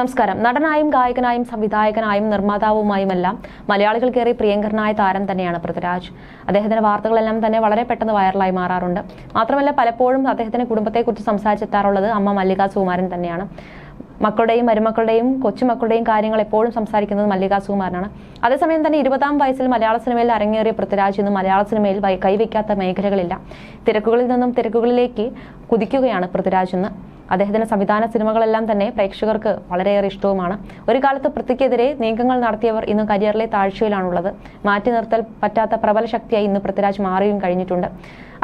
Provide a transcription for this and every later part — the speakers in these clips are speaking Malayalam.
നമസ്കാരം. നടനായും ഗായകനായും സംവിധായകനായും നിർമ്മാതാവുമായുമെല്ലാം മലയാളികൾക്കേറെ പ്രിയങ്കരനായ താരം തന്നെയാണ് പൃഥ്വിരാജ്. അദ്ദേഹത്തിന്റെ വാർത്തകളെല്ലാം തന്നെ വളരെ പെട്ടെന്ന് വൈറലായി മാറാറുണ്ട്. മാത്രമല്ല പലപ്പോഴും അദ്ദേഹത്തിന്റെ കുടുംബത്തെക്കുറിച്ച് സംസാരിച്ചെത്താറുള്ളത് അമ്മ മല്ലിക സുകുമാരൻ തന്നെയാണ്. മക്കളുടെയും മരുമക്കളുടെയും കൊച്ചുമക്കളുടെയും കാര്യങ്ങൾ എപ്പോഴും സംസാരിക്കുന്നത് മല്ലിക സുകുമാരനാണ്. അതേസമയം തന്നെ ഇരുപതാം വയസ്സിൽ മലയാള സിനിമയിൽ അരങ്ങേറിയ പൃഥ്വിരാജ് ഇന്ന് മലയാള സിനിമയിൽ കൈവയ്ക്കാത്ത മേഖലകളില്ല. തിരക്കുകളിൽ നിന്നും തിരക്കുകളിലേക്ക് കുതിക്കുകയാണ് പൃഥ്വിരാജ് ഇന്ന്. അദ്ദേഹത്തിന്റെ സംവിധാന സിനിമകളെല്ലാം തന്നെ പ്രേക്ഷകർക്ക് വളരെയേറെ ഇഷ്ടവുമാണ്. ഒരു കാലത്ത് പൃഥ്വിക്കെതിരെ നീക്കങ്ങൾ നടത്തിയവർ ഇന്ന് കരിയറിലെ താഴ്ചയിലാണുള്ളത്. മാറ്റി നിർത്തൽ പറ്റാത്ത പ്രബല ശക്തിയായി ഇന്ന് പൃഥ്വിരാജ് മാറിയും കഴിഞ്ഞിട്ടുണ്ട്.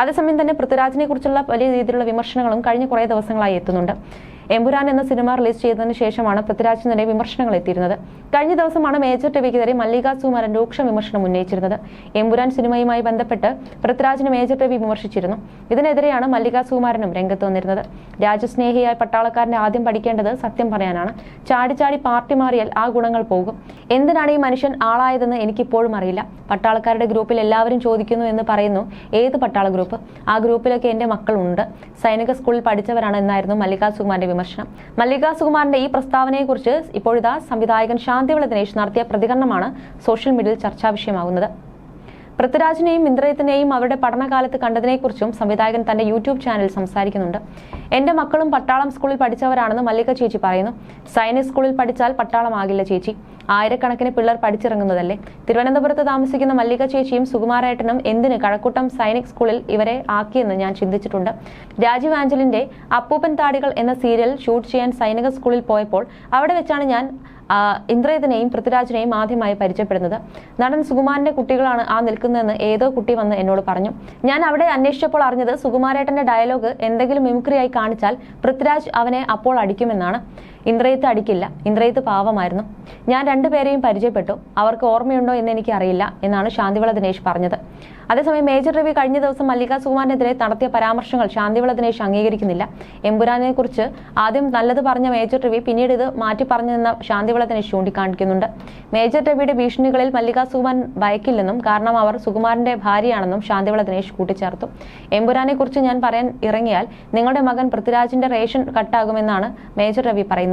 അതേസമയം തന്നെ പൃഥ്വിരാജിനെ കുറിച്ചുള്ള വലിയ രീതിയിലുള്ള വിമർശനങ്ങളും കഴിഞ്ഞ കുറേ ദിവസങ്ങളായി എത്തുന്നുണ്ട്. എമ്പുരാൻ എന്ന സിനിമ റിലീസ് ചെയ്തതിന് ശേഷമാണ് പൃഥ്വിരാജിനെതിരെ വിമർശനങ്ങൾ എത്തിയിരുന്നത്. കഴിഞ്ഞ ദിവസമാണ് മേജർ രവിക്കെതിരെ മല്ലിക സുമാരൻ രൂക്ഷ വിമർശനം ഉന്നയിച്ചിരുന്നത്. എമ്പുരാൻ സിനിമയുമായി ബന്ധപ്പെട്ട് പൃഥ്വിരാജിനെ മേജർ രവി വിമർശിച്ചിരുന്നു. ഇതിനെതിരെയാണ് മല്ലിക സുമാരനും രംഗത്ത് വന്നിരുന്നത്. രാജ്യസ്നേഹിയായ പട്ടാളക്കാരനെ ആദ്യം പഠിക്കേണ്ടത് സത്യം പറയാനാണ്. ചാടി ചാടി പാർട്ടി മാറിയാൽ ആ ഗുണങ്ങൾ പോകും. എന്തിനാണ് ഈ മനുഷ്യൻ ആളായതെന്ന് എനിക്കിപ്പോഴും അറിയില്ല. പട്ടാളക്കാരുടെ ഗ്രൂപ്പിൽ എല്ലാവരും ചോദിക്കുന്നു എന്ന് പറയുന്നു ഏത് പട്ടാള ഗ്രൂപ്പ്? ആ ഗ്രൂപ്പിലൊക്കെ എന്റെ മക്കളുണ്ട്. സൈനിക സ്കൂളിൽ പഠിച്ചവരാണ് എന്നായിരുന്നു മല്ലിക സുകുമാരന്റെ വിമർശനം. മല്ലിക സുകുമാരന്റെ ഈ പ്രസ്താവനയെക്കുറിച്ച് ഇപ്പോഴിതാ സംവിധായകൻ ശാന്തിവിള ദിനേശ് നടത്തിയ പ്രതികരണമാണ് സോഷ്യൽ മീഡിയയിൽ ചർച്ചാ വിഷയമാകുന്നത്. പൃഥ്വിരാജിനെയും ഇന്ദ്രയത്തിനെയും അവരുടെ പഠനകാലത്ത് കണ്ടതിനെക്കുറിച്ചും സംവിധായകൻ തന്റെ യൂട്യൂബ് ചാനൽ സംസാരിക്കുന്നുണ്ട്. എന്റെ മക്കളും പട്ടാളം സ്കൂളിൽ പഠിച്ചവരാണെന്ന് മല്ലിക ചേച്ചി പറയുന്നു. സൈനിക് സ്കൂളിൽ പഠിച്ചാൽ പട്ടാളമാകില്ല ചേച്ചി. ആയിരക്കണക്കിന് പിള്ളേർ പഠിച്ചിറങ്ങുന്നതല്ലേ. തിരുവനന്തപുരത്ത് താമസിക്കുന്ന മല്ലിക ചേച്ചിയും സുകുമാരേട്ടനും എന്തിന് കഴക്കൂട്ടം സൈനിക് സ്കൂളിൽ ഇവരെ ആക്കിയെന്ന് ഞാൻ ചിന്തിച്ചിട്ടുണ്ട്. രാജീവ് ആഞ്ചലിന്റെ അപ്പൂപ്പൻ താടികൾ എന്ന സീരിയൽ ഷൂട്ട് ചെയ്യാൻ സൈനിക സ്കൂളിൽ പോയപ്പോൾ അവിടെ വെച്ചാണ് ഞാൻ ഇന്ദ്രജിത്തിനെയും പൃഥ്വിരാജിനെയും ആദ്യമായി പരിചയപ്പെടുന്നത്. നടൻ സുകുമാരന്റെ കുട്ടികളാണ് ആ നിൽക്കുന്നതെന്ന് ഏതോ കുട്ടി വന്ന് എന്നോട് പറഞ്ഞു. ഞാൻ അവിടെ അന്വേഷിച്ചപ്പോൾ അറിഞ്ഞത് സുകുമാരേട്ടന്റെ ഡയലോഗ് എന്തെങ്കിലും മിമിക്രിയായി കാണിച്ചാൽ പൃഥ്വിരാജ് അവനെ അപ്പോൾ അടിക്കുമെന്നാണ്. ഇന്ദ്രയത്ത് അടിക്കില്ല. ഇന്ദ്രയത്ത് പാവമായിരുന്നു. ഞാൻ രണ്ടുപേരെയും പരിചയപ്പെട്ടു. അവർക്ക് ഓർമ്മയുണ്ടോ എന്ന് എനിക്ക് അറിയില്ല എന്നാണ് ശാന്തിവിള ദിനേശ് പറഞ്ഞത്. അതേസമയം മേജർ രവി കഴിഞ്ഞ ദിവസം മല്ലിക സുകുമാരനെതിരെ നടത്തിയ പരാമർശങ്ങൾ ശാന്തിവിള ദിനേശ് അംഗീകരിക്കുന്നില്ല. എമ്പുരാനെ കുറിച്ച് ആദ്യം നല്ലത് പറഞ്ഞ മേജർ രവി പിന്നീട് ഇത് മാറ്റി പറഞ്ഞെന്ന ശാന്തിവിള ദിനേശ് ചൂണ്ടിക്കാണിക്കുന്നുണ്ട്. മേജർ രവിയുടെ ഭീഷണികളിൽ മല്ലികാ സുകുമാരൻ ഭയക്കില്ലെന്നും കാരണം അവർ സുകുമാരന്റെ ഭാര്യയാണെന്നും ശാന്തിവിള ദിനേശ് കൂട്ടിച്ചേർത്തു. എമ്പുരാനെ കുറിച്ച് ഞാൻ പറയാൻ ഇറങ്ങിയാൽ നിങ്ങളുടെ മകൻ പൃഥ്വിരാജിന്റെ റേഷൻ കട്ടാകുമെന്നാണ് മേജർ രവി പറയുന്നത്.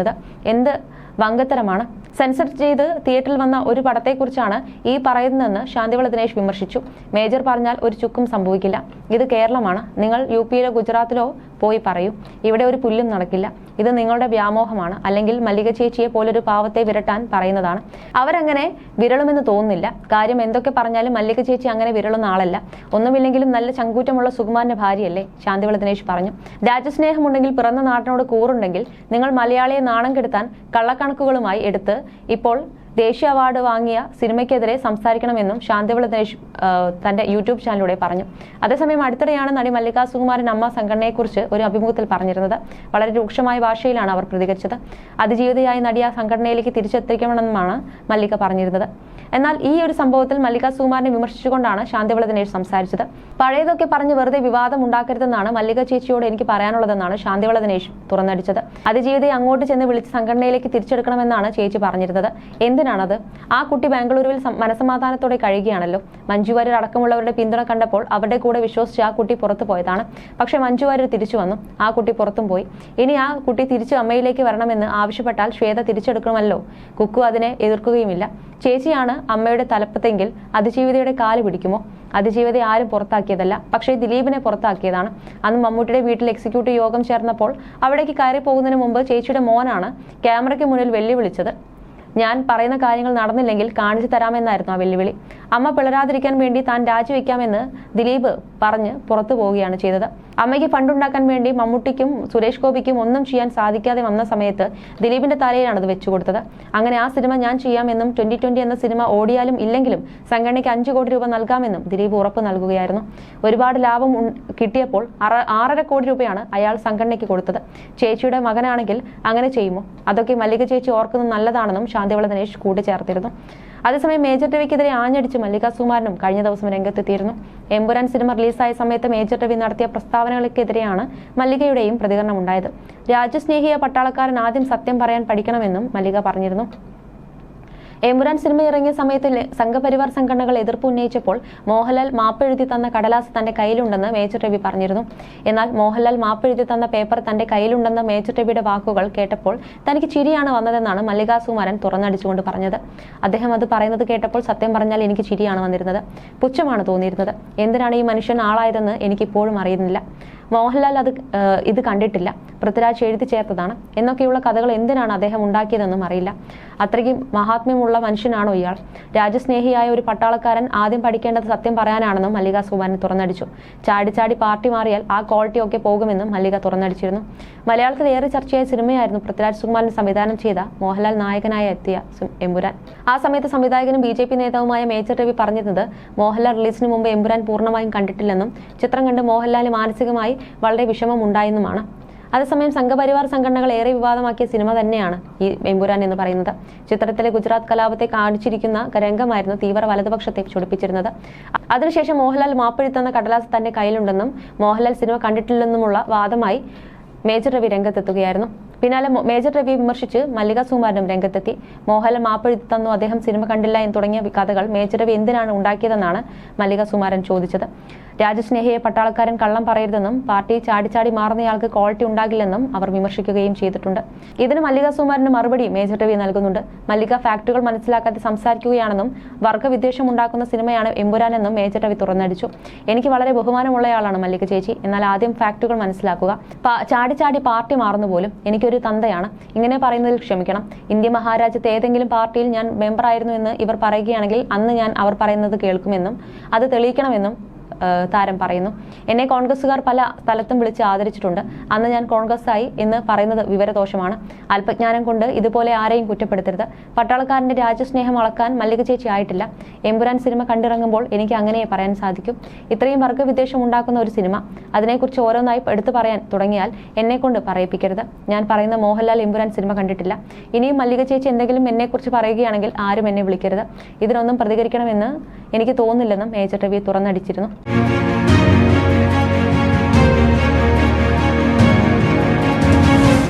എന്ത് വങ്കത്തരമാണ്? സെൻസർ ചെയ്ത് തിയേറ്ററിൽ വന്ന ഒരു പടത്തെക്കുറിച്ചാണ് ഈ പറയുന്നതെന്ന് ശാന്തിവിള ദിനേശ് വിമർശിച്ചു. മേജർ പറഞ്ഞാൽ ഒരു ചുക്കും സംഭവിക്കില്ല. ഇത് കേരളമാണ്. നിങ്ങൾ യു പിയിലോ ഗുജറാത്തിലോ പോയി പറയൂ ഇവിടെ ഒരു പുല്ലും നടക്കില്ല. ഇത് നിങ്ങളുടെ വ്യാമോഹമാണ്. അല്ലെങ്കിൽ മല്ലിക ചേച്ചിയെ പോലൊരു പാവത്തെ വിരട്ടാൻ പറയുന്നതാണ്. അവരങ്ങനെ വിരളുമെന്ന് തോന്നുന്നില്ല. കാര്യം എന്തൊക്കെ പറഞ്ഞാലും മല്ലിക ചേച്ചി അങ്ങനെ വിരളുന്ന ആളല്ല. ഒന്നുമില്ലെങ്കിലും നല്ല ചങ്കൂറ്റമുള്ള സുകുമാരന്റെ ഭാര്യയല്ലേ ശാന്തിവിള ദിനേശ് പറഞ്ഞു. രാജ്യസ്നേഹമുണ്ടെങ്കിൽ പിറന്ന നാട്ടിനോട് കൂറുണ്ടെങ്കിൽ നിങ്ങൾ മലയാളിയെ നാണം കെടുത്താൻ കള്ളക്കണക്കുകളുമായി എടുത്ത് ഇപ്പോൾ ദേശീയ അവാർഡ് വാങ്ങിയ സിനിമയ്ക്കെതിരെ സംസാരിക്കണമെന്നും ശാന്തിവിള ദിനേശ് തന്റെ യൂട്യൂബ് ചാനലിലൂടെ പറഞ്ഞു. അതേസമയം അടുത്തിടെയാണ് നടി മല്ലിക സുകുമാരൻ അമ്മ സംഘടനയെക്കുറിച്ച് ഒരു അഭിമുഖത്തിൽ പറഞ്ഞിരുന്നത്. വളരെ രൂക്ഷമായ ഭാഷയിലാണ് അവർ പ്രതികരിച്ചത്. അതിജീവിതയായി നടി ആ സംഘടനയിലേക്ക് തിരിച്ചെത്തിക്കണമെന്നാണ് മല്ലിക പറഞ്ഞിരുന്നത്. എന്നാൽ ഈ ഒരു സംഭവത്തിൽ മല്ലിക സുകുമാരനെ വിമർശിച്ചുകൊണ്ടാണ് ശാന്തിവിള ദിനേശ് സംസാരിച്ചത്. പഴയതൊക്കെ പറഞ്ഞ് വെറുതെ വിവാദം ഉണ്ടാക്കരുതെന്നാണ് മല്ലിക ചേച്ചിയോട് എനിക്ക് പറയാനുള്ളതെന്നാണ് ശാന്തിവിള ദിനേശ് തുറന്നടിച്ചത്. അതിജീവിതയെ അങ്ങോട്ട് ചെന്ന് വിളിച്ച് സംഘടനയിലേക്ക് തിരിച്ചെടുക്കണമെന്നാണ് ചേച്ചി പറഞ്ഞിരുന്നത്. എന്തിനാണത് ആ കുട്ടി ബാംഗ്ലൂരുവിൽ മനസമാധാനത്തോടെ കഴിയുകയാണല്ലോ. മഞ്ജു വാര്യർ അടക്കമുള്ളവരുടെ പിന്തുണ കണ്ടപ്പോൾ അവരുടെ കൂടെ വിശ്വസിച്ച് ആ കുട്ടി പുറത്തു പോയതാണ്. പക്ഷേ മഞ്ജു വാര്യർ തിരിച്ചു വന്നു. ആ കുട്ടി പുറത്തും പോയി. ഇനി ആ കുട്ടി തിരിച്ചു അമ്മയിലേക്ക് വരണമെന്ന് ആവശ്യപ്പെട്ടാൽ ശ്വേത തിരിച്ചെടുക്കണമല്ലോ. കുക്കു അതിനെ എതിർക്കുകയുമില്ല. ചേച്ചിയാണ് അമ്മയുടെ തലപ്പത്തെങ്കിൽ അതിജീവിതയുടെ കാൽ പിടിക്കുമോ? അതിജീവിതയെ ആരും പുറത്താക്കിയതല്ല. പക്ഷേ ദിലീപിനെ പുറത്താക്കിയതാണ്. അന്ന് മമ്മൂട്ടിയുടെ വീട്ടിൽ എക്സിക്യൂട്ടീവ് യോഗം ചേർന്നപ്പോൾ അവിടേക്ക് കയറി പോകുന്നതിന് മുമ്പ് ചേച്ചിയുടെ മോനാണ് ക്യാമറയ്ക്ക് മുന്നിൽ വെല്ലുവിളിച്ചത്. ഞാൻ പറയുന്ന കാര്യങ്ങൾ നടന്നില്ലെങ്കിൽ കാണിച്ചു തരാമെന്നായിരുന്നു ആ വെല്ലുവിളി. അമ്മ പിളരാതിരിക്കാൻ വേണ്ടി താൻ രാജിവെക്കാമെന്ന് ദിലീപ് പറഞ്ഞ് പുറത്തു പോവുകയാണ് ചെയ്തത്. അമ്മയ്ക്ക് ഫണ്ടുണ്ടാക്കാൻ വേണ്ടി മമ്മൂട്ടിക്കും സുരേഷ് ഗോപിക്കും ഒന്നും ചെയ്യാൻ സാധിക്കാതെ വന്ന സമയത്ത് ദിലീപിന്റെ തലയിലാണ് അത് വെച്ചുകൊടുത്തത്. അങ്ങനെ ആ സിനിമ ഞാൻ ചെയ്യാമെന്നും ട്വന്റി ട്വന്റി എന്ന സിനിമ ഓടിയാലും ഇല്ലെങ്കിലും സംഘടനയ്ക്ക് അഞ്ചു കോടി രൂപ നൽകാമെന്നും ദിലീപ് ഉറപ്പ് നൽകുകയായിരുന്നു. ഒരുപാട് ലാഭം കിട്ടിയപ്പോൾ ആറര കോടി രൂപയാണ് അയാൾ സംഘടനയ്ക്ക് കൊടുത്തത്. ചേച്ചിയുടെ മകനാണെങ്കിൽ അങ്ങനെ ചെയ്യുമോ? അതൊക്കെ മല്ലിക ചേച്ചി ഓർക്കുന്നത് നല്ലതാണെന്നും ശാന്തിവള ദിനേശ് കൂട്ടിച്ചേർത്തിരുന്നു. അതേസമയം മേജർ രവിക്കെതിരെ ആഞ്ഞടിച്ച് മല്ലിക സുമാരനും കഴിഞ്ഞ ദിവസം രംഗത്തെത്തിയിരുന്നു. എമ്പുരാൻ സിനിമ റിലീസായ സമയത്ത് മേജർ രവി നടത്തിയ പ്രസ്താവനകൾക്കെതിരെയാണ് മല്ലികയുടെയും പ്രതികരണമുണ്ടായത്. രാജ്യസ്നേഹിയ പട്ടാളക്കാരൻ ആദ്യം സത്യം പറയാൻ പഠിക്കണമെന്നും മല്ലിക പറഞ്ഞിരുന്നു. എമ്പുരാൻ സിനിമ ഇറങ്ങിയ സമയത്ത് സംഘപരിവാർ സംഘടനകൾ എതിർപ്പ് ഉന്നയിച്ചപ്പോൾ മോഹൻലാൽ മാപ്പെഴുതി തന്ന കടലാസ് തന്റെ കയ്യിലുണ്ടെന്ന് മേജർ രവി പറഞ്ഞിരുന്നു. എന്നാൽ മോഹൻലാൽ മാപ്പെഴുതി തന്ന പേപ്പർ തന്റെ കയ്യിലുണ്ടെന്ന മേജർ രവിയുടെ വാക്കുകൾ കേട്ടപ്പോൾ തനിക്ക് ചിരിയാണ് വന്നതെന്നാണ് മല്ലികാ സുമാരൻ തുറന്നടിച്ചുകൊണ്ട് പറഞ്ഞത്. അദ്ദേഹം അത് പറയുന്നത് കേട്ടപ്പോൾ സത്യം പറഞ്ഞാൽ എനിക്ക് ചിരിയാണ് വന്നിരുന്നത്. പുച്ഛമാണ് തോന്നിയിരുന്നത്. എന്തിനാണ് ഈ മനുഷ്യൻ ആളായതെന്ന് എനിക്കിപ്പോഴും അറിയുന്നില്ല. മോഹൻലാൽ അത് ഇത് കണ്ടിട്ടില്ല. പൃഥ്വിരാജ് എഴുതി ചേർത്തതാണ്. എന്നൊക്കെയുള്ള കഥകൾ എന്തിനാണ് അദ്ദേഹം ഉണ്ടാക്കിയതെന്നും അറിയില്ല. അത്രയ്ക്കും മഹാത്മ്യമുള്ള മനുഷ്യനാണോ ഇയാൾ? രാജ്യസ്നേഹിയായ ഒരു പട്ടാളക്കാരൻ ആദ്യം പഠിക്കേണ്ടത് സത്യം പറയാനാണെന്നും മല്ലിക സുബാൻ തുറന്നടിച്ചു. ചാടി ചാടി പാർട്ടി മാറിയാൽ ആ ക്വാളിറ്റി ഒക്കെ പോകുമെന്നും മല്ലിക തുറന്നടിച്ചിരുന്നു. മലയാളത്തിൽ ഏറെ ചർച്ചയായ സിനിമയായിരുന്നു പൃഥ്വിരാജ് സുകുമാരൻ സംവിധാനം ചെയ്ത മോഹൻലാൽ നായകനായ എത്തിയ എമ്പുരാൻ. ആ സമയത്ത് സംവിധായകനും ബി ജെ പി നേതാവുമായ മേജർ രവി പറഞ്ഞിരുന്നത് മോഹൻലാൽ റിലീസിന് മുമ്പ് എമ്പുരാൻ പൂർണമായും കണ്ടിട്ടില്ലെന്നും ചിത്രം കണ്ട് മോഹൻലാൽ മാനസികമായി വളരെ വിഷമമുണ്ടായെന്നുമാണ്. അതേസമയം സംഘപരിവാർ സംഘടനകൾ ഏറെ വിവാദമാക്കിയ സിനിമ തന്നെയാണ് ഈ വെമ്പുരാൻ എന്ന് പറയുന്നത്. ചിത്രത്തിലെ ഗുജറാത്ത് കലാപത്തെ കാണിച്ചിരിക്കുന്ന രംഗമായിരുന്നു തീവ്ര വലതുപക്ഷത്തെ ചൊടിപ്പിച്ചിരുന്നത്. അതിനുശേഷം മോഹൻലാൽ മാപ്പിഴുത്തുന്ന കടലാസ് തന്റെ കയ്യിലുണ്ടെന്നും മോഹൻലാൽ സിനിമ കണ്ടിട്ടില്ലെന്നുമുള്ള വാദമായി മേജർ രവി രംഗത്തെത്തുകയായിരുന്നു. പിന്നാലെ മേജർ രവി വിമർശിച്ച് മല്ലിക സുമാരനും രംഗത്തെത്തി. മോഹൻലാൽ മാപ്പെഴുതി തന്നു അദ്ദേഹം സിനിമ കണ്ടില്ല എന്ന് തുടങ്ങിയ കഥകൾ മേജർ രവി എന്തിനാണ് ഉണ്ടാക്കിയതെന്നാണ് മല്ലിക സുമാരൻ ചോദിച്ചത്. രാജസ്നേഹിയെ പട്ടാളക്കാരൻ കള്ളം പറയരുതെന്നും പാർട്ടി ചാടിച്ചാടി മാറുന്നയാൾക്ക് ക്വാളിറ്റി ഉണ്ടാകില്ലെന്നും അവർ വിമർശിക്കുകയും ചെയ്തിട്ടുണ്ട്. ഇതിന് മല്ലിക സുമാരന് മറുപടി മേജർ രവി നൽകുന്നുണ്ട്. മല്ലിക ഫാക്ടുകൾ മനസ്സിലാക്കാതെ സംസാരിക്കുകയാണെന്നും വർഗവിദ്വേഷം ഉണ്ടാക്കുന്ന സിനിമയാണ് എമ്പുരാനെന്നും മേജർ രവി തുറന്നടിച്ചു. എനിക്ക് വളരെ ബഹുമാനമുള്ളയാളാണ് മല്ലിക ചേച്ചി. എന്നാൽ ആദ്യം ഫാക്ടുകൾ മനസ്സിലാക്കുക. ചാടിച്ചാടി ചാടി ചാടി പാർട്ടി മാറുന്നു പോലും എനിക്കൊരു തന്തയാണ്. ഇങ്ങനെ പറയുന്നതിൽ ക്ഷമിക്കണം. ഇന്ത്യ മഹാരാജ്യത്ത് ഏതെങ്കിലും പാർട്ടിയിൽ ഞാൻ മെമ്പറായിരുന്നു എന്ന് ഇവർ പറയുകയാണെങ്കിൽ അന്ന് ഞാൻ അവർ പറയുന്നത് കേൾക്കുമെന്നും അത് തെളിയിക്കണമെന്നും താരം പറയുന്നു. എന്നെ കോൺഗ്രസ്സുകാർ പല സ്ഥലത്തും വിളിച്ച് ആദരിച്ചിട്ടുണ്ട്. അന്ന് ഞാൻ കോൺഗ്രസ് ആയി എന്ന് പറയുന്നത് വിവരദോഷമാണ്. അല്പജ്ഞാനം കൊണ്ട് ഇതുപോലെ ആരെയും കുറ്റപ്പെടുത്തരുത്. പട്ടാളക്കാരന്റെ രാജ്യസ്നേഹം അളക്കാൻ മല്ലിക ചേച്ചി ആയിട്ടില്ല. എമ്പുരാൻ സിനിമ കണ്ടിറങ്ങുമ്പോൾ എനിക്ക് അങ്ങനെ പറയാൻ സാധിക്കും. ഇത്രയും വർഗവിദ്വേഷം ഉണ്ടാക്കുന്ന ഒരു സിനിമ. അതിനെക്കുറിച്ച് ഓരോന്നായി എടുത്തു പറയാൻ തുടങ്ങിയാൽ എന്നെ കൊണ്ട് പറയിപ്പിക്കരുത്. ഞാൻ പറയുന്ന മോഹൻലാൽ എമ്പുരാൻ സിനിമ കണ്ടിട്ടില്ല. ഇനിയും മല്ലിക ചേച്ചി എന്തെങ്കിലും എന്നെക്കുറിച്ച് പറയുകയാണെങ്കിൽ ആരും എന്നെ വിളിക്കരുത്. ഇതിനൊന്നും പ്രതികരിക്കണമെന്ന് എനിക്ക് തോന്നുന്നില്ലെന്നും മേജർ രവി തുറന്നടിച്ചിരുന്നു.